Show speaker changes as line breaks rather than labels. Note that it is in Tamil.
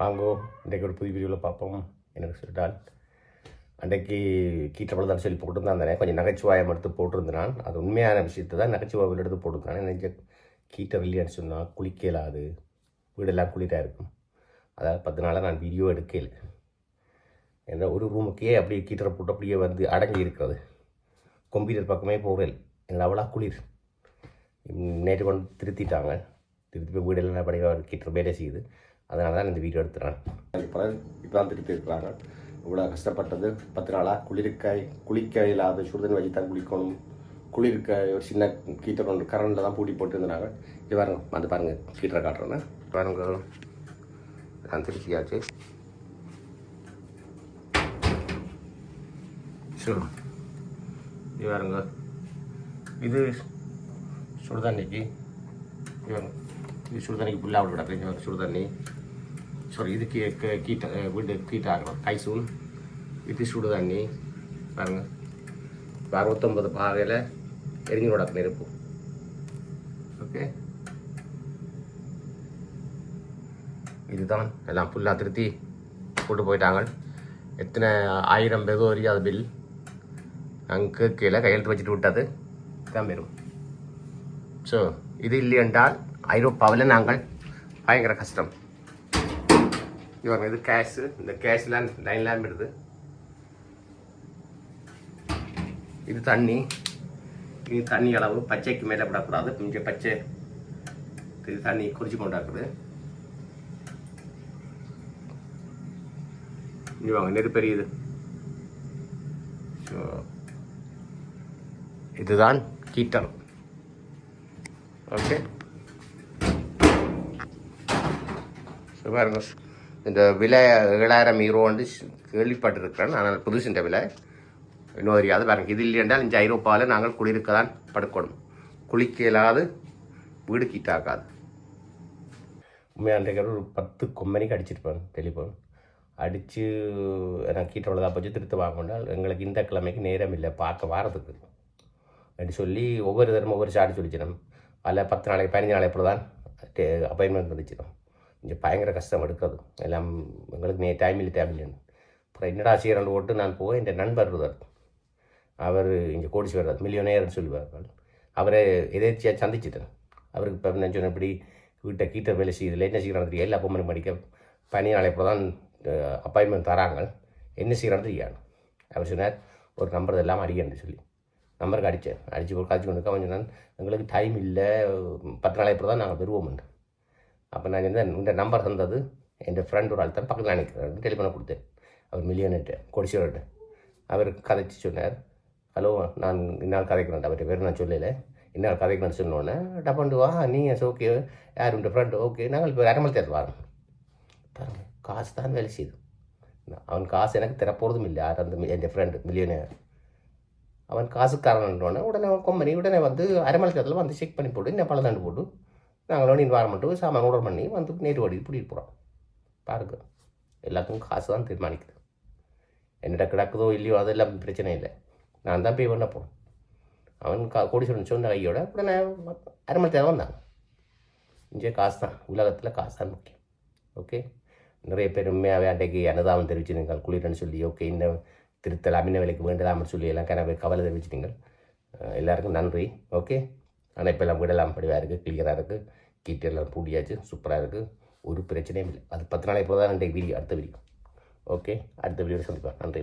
வாங்கோ இன்றைக்கு ஒரு புது வீடியோவில் பார்ப்போம். எனக்கு சொல்லிட்டால் அன்றைக்கு கீட்டப்பழம் தான் சொல்லி போட்டிருந்தான் தானே கொஞ்சம் நகைச்சுவாயம் எடுத்து போட்டிருந்தான். அது உண்மையான விஷயத்தை தான் நகைச்சுவாயில் எடுத்து போட்டிருந்தான். எனக்கு கீட்ட இல்லையான்னு சொன்னால் குளிக்கலாது வீடெல்லாம் குளிராக இருக்கும். அதாவது பத்து நாளாக நான் வீடியோ எடுக்கல. ஏன்னா ஒரு ரூமுக்கே அப்படியே கீட்டரை போட்டு அப்படியே வந்து அடங்கி இருக்கிறது. கம்ப்யூட்டர் பக்கமே போகிறேன் எனக்கு அவ்வளோ குளிர். நேற்று கொண்டு திருத்திட்டாங்க. திருத்தி போய் வீடெல்லாம் படிக்க கீட்டர் வேலை செய்யுது அதனால தான் இந்த வீடியோ எடுத்துறேன். இப்போ இப்போ தான் திருப்பி இருக்கிறாங்க இவ்வளோ கஷ்டப்பட்டது பத்து நாளாக குளிர்காய் குளிக்க இல்லாத சுடுதண்ணி வச்சு தான் குளிக்கணும். குளிர்க்க ஒரு சின்ன கீட்டர் ஒன்று கரண்டில் தான் பூட்டி போட்டு இருந்தாங்க. இது பாருங்க வந்து பாருங்க கீட்டரை காட்டுறேன். பாருங்க. நான் திருச்சியாச்சு. ஸோ இது பாருங்க. இது சுடுதண்ணிக்கு. இது சுடுதண்ணிக்கு புல்லாக விட கிடக்கு. சுடுதண்ணி. சாரி இது கீ கீ- கீட்ட அஹ் வீடு கீட்டாகணும். கைசூல் இது சுடுதண்ணி பாருங்க. இப்போ அறுபத்தொம்பது பாகையில் எரிஞ்சு கிடக்கு நெருப்பு. ஓகே இதுதான். எல்லாம் ஃபுல்லாக திருத்தி கூட்டு போயிட்டாங்க. எத்தனை ஆயிரம் பேதோ அறியாத பில் அங்கே கீழே கையெழுத்து வச்சுட்டு விட்டது. தான் வரும் ஸோ இது இல்லை என்றால் ஐரோப்பாவில் நாங்கள் பயங்கர கஷ்டம். இவங்க இது கேஷு இந்த கேஷ்லாம் லேம்ப் விடுது இது தண்ணி. இது தண்ணி அளவு பச்சைக்கு மேலே விடக்கூடாது கொஞ்சம் பச்சை. இது தண்ணி குறிச்சு கொண்டாக்குது இவங்க நெருப்பெரியுது ஸோ இதுதான் கீட்டர் ஓகே ஸோ பாருங்க. இந்த விலை ஏழாயிரம் ஈரோ கேள்விப்பட்டிருக்கிறேன். ஆனால் புதுசு இந்த விலை. இன்னும் அறியாது பாருங்க. இது இல்லை என்றால் இந்த ஐரோப்பாவில் நாங்கள் குளிருக்க தான் படுக்கணும் குளிக்க இல்லாது வீடு கீட்டாக்காது உண்மையாக அன்றைக்கு ஒரு பத்து கொம்பனிக்கு அடிச்சிருப்பேன் டெலிஃபோன் அடித்து நான் கீட்ட உள்ளதாக போச்சு திருத்த வாங்கினால் எங்களுக்கு இந்த கிழமைக்கு நேரம் இல்லை பார்க்க வாரத்துக்கு. அப்படி சொல்லி ஒவ்வொரு தரம் ஒவ்வொரு சார்ஜ் சொல்லிச்சிடும். அதில் பத்து நாளைக்கு பதினஞ்சு நாளைக்கு அப்புறம் தான் அப்பாயின்மெண்ட் வந்துச்சிடும். இங்கே பயங்கர கஷ்டம் எடுக்கிறது. எல்லாம் எங்களுக்கு நே டைம் இல்லை டைம் இல்லைன்னு. அப்புறம் என்னடா செய்கிறேன் ஓட்டு நான் போக என் நண்பர் இருந்தார் அவர் இங்கே கோடீஸ்வரர் மில்லியோனேர்னு சொல்லுவார் அவரை. எதேச்சியாக சந்திச்சிட்டேன் அவருக்கு இப்போ நான் சொன்னேன் இப்படி வீட்டை கீட்ட வேலை செய்யுது என்ன சீக்கிரம் தெரியும் எல்லா பொம்மனும் படிக்க பனி இப்போ தான் அப்பாயின்மெண்ட் தராங்க. என்ன சீக்கிரம் தெரியாது அவர் சொன்னார் ஒரு நம்பர் எல்லாம் அடிக்கன்னு சொல்லி. நம்பருக்கு அடித்தேன் அடித்து ஒரு காய்ச்சி கொண்டு அவன் சொன்னான் எங்களுக்கு டைம் இல்லை பத்து நாளைக்கு அப்புறம் தான் நாங்கள் வருவோம்னு அப்போ நான் இந்த இந்த நம்பர் தந்தது என் ஃப்ரெண்ட் ஒரு ஆள் தான் பக்கத்தில் நினைக்கிறேன் டெலிஃபோனை கொடுத்தேன். அவர் மில்லியன்ட்டு கோடீஸ்வரர்கிட்ட அவர் கதைச்சு சொன்னார். ஹலோ நான் இன்னால் கதைக்கிறேன். அவர்கிட்ட பேர் நான் சொல்லலை. இன்னால் கதைக்கிறேன்னு சொன்னோன்னே டப்பண்டு வா நீங்கள் ஓகே யார் உண்டு ஃப்ரெண்டு ஓகே நாங்கள் இப்போ அரைமல் தேர்தல் வரோம் பாருங்க காசு தான் வேலை செய்யுது. அவன் காசு எனக்கு திறப்போகிறதும் இல்லை யார் அந்த என் ஃப்ரெண்டு மில்லியனர் அவன் காசுக்காரன்றோடனே உடனே கம்பெனி உடனே வந்து அரமல் தேர்தலில் வந்து செக் பண்ணி போட்டு என்ன பழதாண்டு போட்டு நாங்களோட இன்வாரமெண்ட்டு சாமான் ஆர்டர் பண்ணி வந்து நேற்று ஓடி பிடிட்டு போகிறோம் பாருங்க. எல்லாத்துக்கும் காசு தான் தீர்மானிக்குது. என்னடா கிடக்குதோ இல்லையோ அதெல்லாம் பிரச்சனை இல்லை. நான் தான் பே பண்ண போகிறேன் அவன் கா கோடீஸ்வரன் சொன்ன கையோட உடனே அரை மணி தேவை வந்தாங்க இங்கே காசு தான் உலகத்தில் காசு தான் முக்கியம். ஓகே நிறைய பேர் உண்மையாகவே அன்றைக்கு அன்னதானம் தெரிவிச்சிருங்கள் குளிரன்னு சொல்லி ஓகே இந்த திருத்தல் அமின விலைக்கு வேண்டலாம்னு சொல்லி எல்லாம் கன கவலை தெரிவிச்சிட்டீங்க எல்லாருக்கும் நன்றி. ஓகே ஆனால் இப்போ எல்லாம் வீடெல்லாம் படிவாக இருக்குது கிளியராக இருக்குது கீட்டெல்லாம் பூடியாச்சு சூப்பராக இருக்குது ஒரு பிரச்சனையும் இல்லை. அது பத்து நாளைக்கு போதும் தான் ரெண்டு வீடியோ அடுத்த வீடியோ ஓகே அடுத்த வீடியோ சந்திப்பேன் நன்றி